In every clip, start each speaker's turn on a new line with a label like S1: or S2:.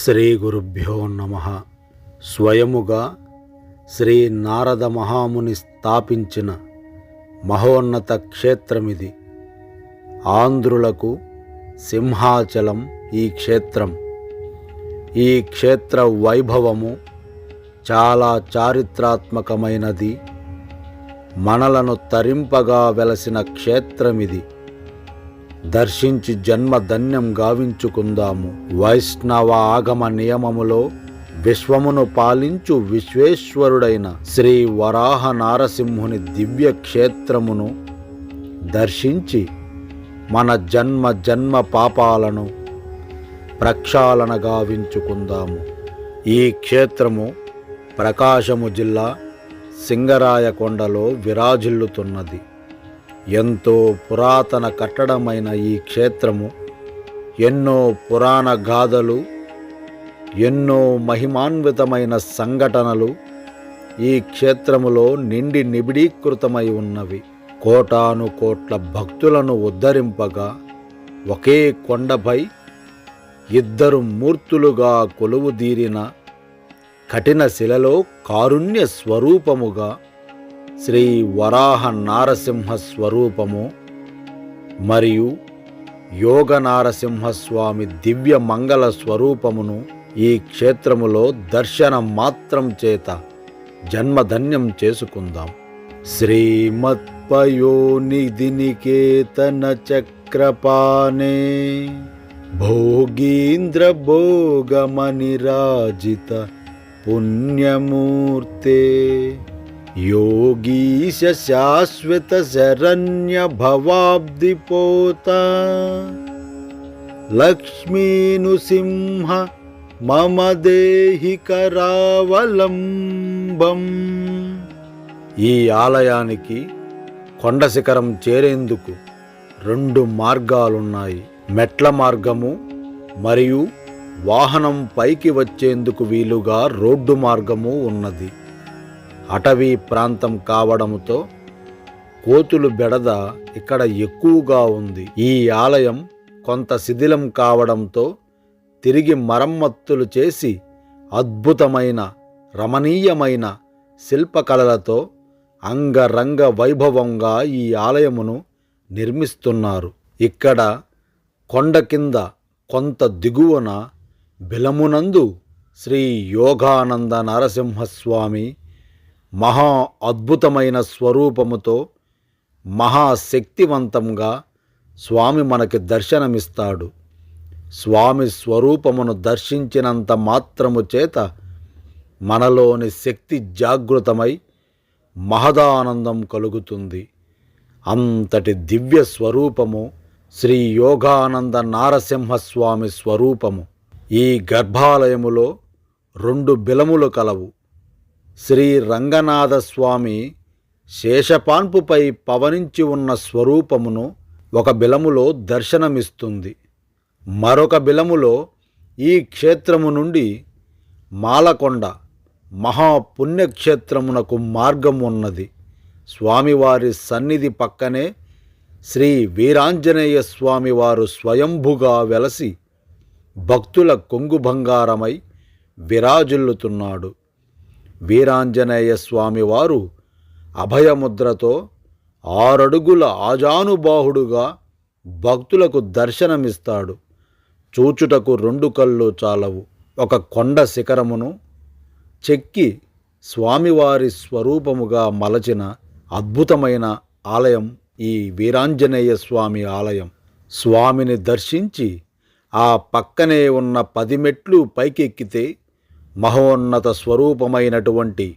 S1: శ్రీ గురుభ్యో నమ. స్వయముగా శ్రీ నారద మహాముని స్థాపించిన మహోన్నత క్షేత్రమిది. ఆంధ్రులకు సింహాచలం ఈ క్షేత్రం. ఈ క్షేత్ర వైభవము చాలా చారిత్రాత్మకమైనది. మనలను తరింపగా వెలసిన క్షేత్రమిది. దర్శించి జన్మ ధన్యం గావించుకుందాము. వైష్ణవ ఆగమ నియమములో విశ్వమును పాలించు విశ్వేశ్వరుడైన శ్రీ వరాహ నారసింహుని దివ్య క్షేత్రమును దర్శించి మన జన్మ జన్మ పాపాలను ప్రక్షాళన గావించుకుందాము. ఈ క్షేత్రము ప్రకాశము జిల్లా సింగరాయకొండలో విరాజిల్లుతున్నది. ఎంతో పురాతన కట్టడమైన ఈ క్షేత్రము ఎన్నో పురాణ గాథలు ఎన్నో మహిమాన్వితమైన సంఘటనలు ఈ క్షేత్రములో నిండి నిబిడీకృతమై ఉన్నవి. కోటాను కోట్ల భక్తులను ఉద్ధరింపగా ఒకే కొండపై ఇద్దరు మూర్తులుగా కొలువుదీరిన కఠిన శిలలో కారుణ్య స్వరూపముగా శ్రీ వరాహ నారసింహ స్వరూపము మరియు యోగ నారసింహస్వామి దివ్య మంగళ స్వరూపమును ఈ క్షేత్రములో దర్శనం మాత్రం చేత జన్మధన్యం చేసుకుందాం. శ్రీమత్పయోనిధినికేతన చక్రపానే భోగీంద్ర భోగమనిరాజిత పుణ్యమూర్తే. యోగీశ శాశ్వత శరణ్య భవాబ్దిపోత. లక్ష్మీనుసింహ మమ దేహి కరావలంబం ఈ ఆలయానికి కొండ శిఖరం చేరేందుకు రెండు మార్గాలున్నాయి. మెట్ల మార్గము మరియు వాహనం పైకి వచ్చేందుకు వీలుగా రోడ్డు మార్గము ఉన్నది. అటవీ ప్రాంతం కావడంతో కోతులు బెడద ఇక్కడ ఎక్కువగా ఉంది. ఈ ఆలయం కొంత శిథిలం కావడంతో తిరిగి మరమ్మత్తులు చేసి అద్భుతమైన రమణీయమైన శిల్పకళలతో అంగరంగ వైభవంగా ఈ ఆలయమును నిర్మిస్తున్నారు. ఇక్కడ కొండ కింద కొంత దిగువన బిలమునందు శ్రీ యోగానంద నరసింహస్వామి మహా అద్భుతమైన స్వరూపముతో మహాశక్తివంతంగా స్వామి మనకి దర్శనమిస్తాడు. స్వామి స్వరూపమును దర్శించినంత మాత్రము చేత మనలోని శక్తి జాగృతమై మహదానందం కలుగుతుంది. అంతటి దివ్య స్వరూపము శ్రీ యోగానంద నారసింహస్వామి స్వరూపము. ఈ గర్భాలయములో రెండు బిలములు కలవు. శ్రీ రంగనాథ స్వామి శేషపాన్పుపై పవనించి ఉన్న స్వరూపమును ఒక బిలములో దర్శనమిస్తుంది. మరొక బిలములో ఈ క్షేత్రము నుండి మాలకొండ మహాపుణ్యక్షేత్రమునకు మార్గం ఉన్నది. స్వామివారి సన్నిధి పక్కనే శ్రీ వీరాంజనేయ స్వామివారు స్వయంభుగా వెలసి భక్తుల కొంగు బంగారమై విరాజిల్లుతున్నాడు. వీరాంజనేయ స్వామివారు అభయముద్రతో ఆరడుగుల ఆజానుబాహుడుగా భక్తులకు దర్శనమిస్తాడు. చూచుటకు రెండు కళ్ళు చాలవు. ఒక కొండ శిఖరమును చెక్కి స్వామివారి స్వరూపముగా మలచిన అద్భుతమైన ఆలయం ఈ వీరాంజనేయ స్వామి ఆలయం. స్వామిని దర్శించి ఆ పక్కనే ఉన్న పది మెట్లు పైకెక్కితే మహోన్నత స్వరూపమైనటువంటి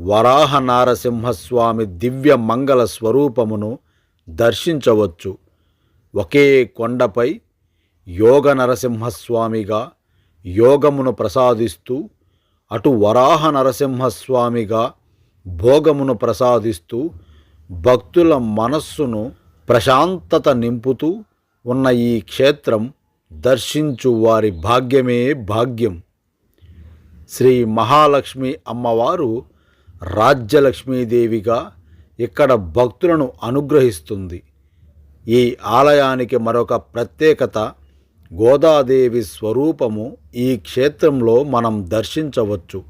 S1: వరాహ నారసింహస్వామి దివ్య మంగళ స్వరూపమును దర్శించవచ్చు. ఒకే కొండపై యోగ నరసింహస్వామిగా యోగమును ప్రసాదిస్తూ అటు వరాహ నరసింహస్వామిగా భోగమును ప్రసాదిస్తూ భక్తుల మనస్సును ప్రశాంతత నింపుతూ ఉన్న ఈ క్షేత్రం దర్శించు వారి భాగ్యమే భాగ్యం. శ్రీ మహాలక్ష్మి అమ్మవారు రాజ్యలక్ష్మీదేవిగా ఇక్కడ భక్తులను అనుగ్రహిస్తుంది. ఈ ఆలయానికి మరొక ప్రత్యేకత గోదాదేవి స్వరూపము ఈ క్షేత్రంలో మనం దర్శించవచ్చు.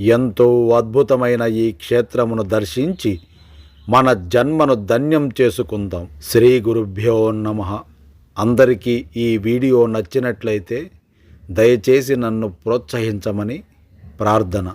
S1: ఎంతో అద్భుతమైన ఈ క్షేత్రమును దర్శించి మన జన్మను ధన్యం చేసుకుందాం. శ్రీ గురుభ్యో నమ. అందరికీ ఈ వీడియో నచ్చినట్లయితే దయచేసి నన్ను ప్రోత్సహించమని ప్రార్థన.